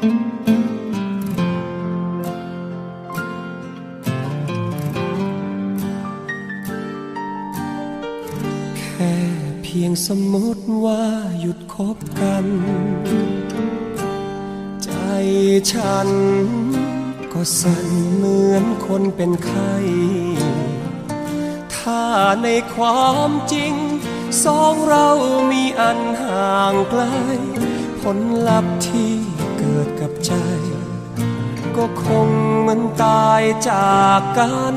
แค่เพียงสมมติว่าหยุดคบกัน ใจฉันก็สั่นเหมือนคนเป็นไข้ถ้าในความจริง สองเรามีอันห่างไกล ผลลัพธ์ที่ ดกับใจ ก็คงมือนตายจากกัน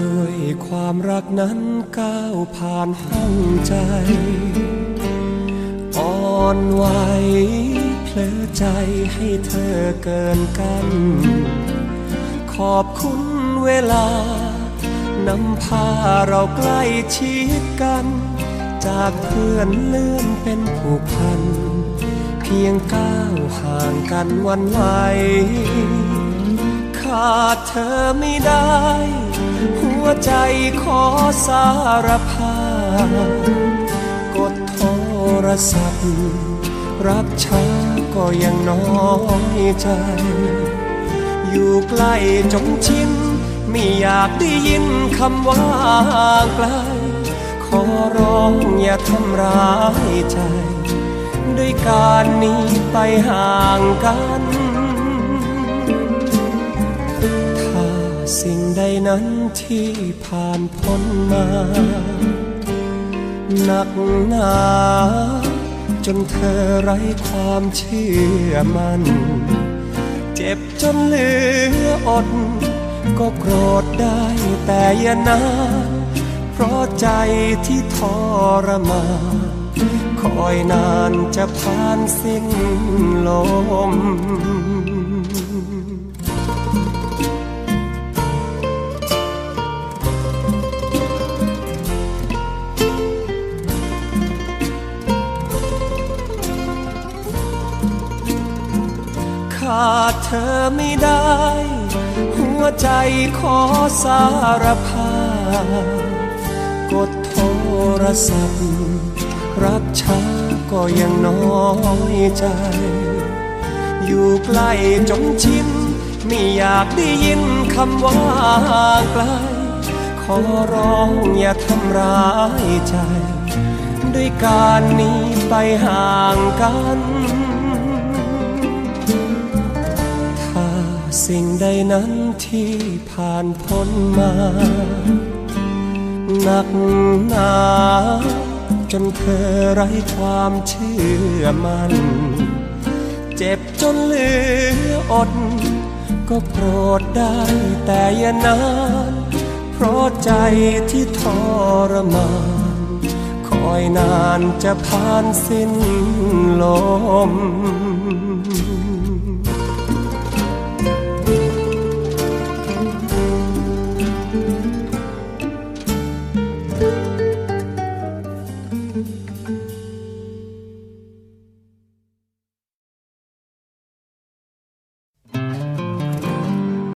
ด้วยความรักนั้นก้าวผ่านห้องใจอ่อนไหวเพลอใจให้เธอเกินกัน ขอบคุณเวลานำพาเราใกล้ชิดกัน จากเพื่อนเลื่อนเป็นผูกพัน เพียงก้าวห่างกันวันไหว ขาดเธอไม่ได้ หัวใจขอสารภาพกดโทรศัพท์ รับช้าก็ยังน้อยใจ อยู่ใกล้จนชินไม่อยากได้ยินคำว่าไกล อร้องอย่าทำร้ายใจ ด้วยการหนี้ไปห่างกัน ถ้าสิ่งใดนั้นที่ผ่านพ้นมาหนักหนาจนเธอไร้ความเชื่อมัน่นเจ็บจนเหลืออด ก็โกรธได้แต่อย่านาน เพราะใจที่ทรมานคอยนานจะผ่านสิ้นลมขาดเธอไม่ได้ หัวใจขอสารภาพ กดโทรศัพท์ รับช้าก็ยังน้อยใจ อยู่ใกล้จนชินไม่อยากได้ยินคำว่าไกล ขอร้องอย่าทำร้ายใจ ด้วยการหนี้ไปห่างกัน ถ้าสิ่งใดนั้นที่ผ่านพ้นมา หนักหนาจนเธอไร้ความเชื่อมัน เจ็บจนเหลืออด ก็โกรธได้แต่อย่านาน เพราะใจที่ทรมาน คอยนานจะผ่านสิ้นลม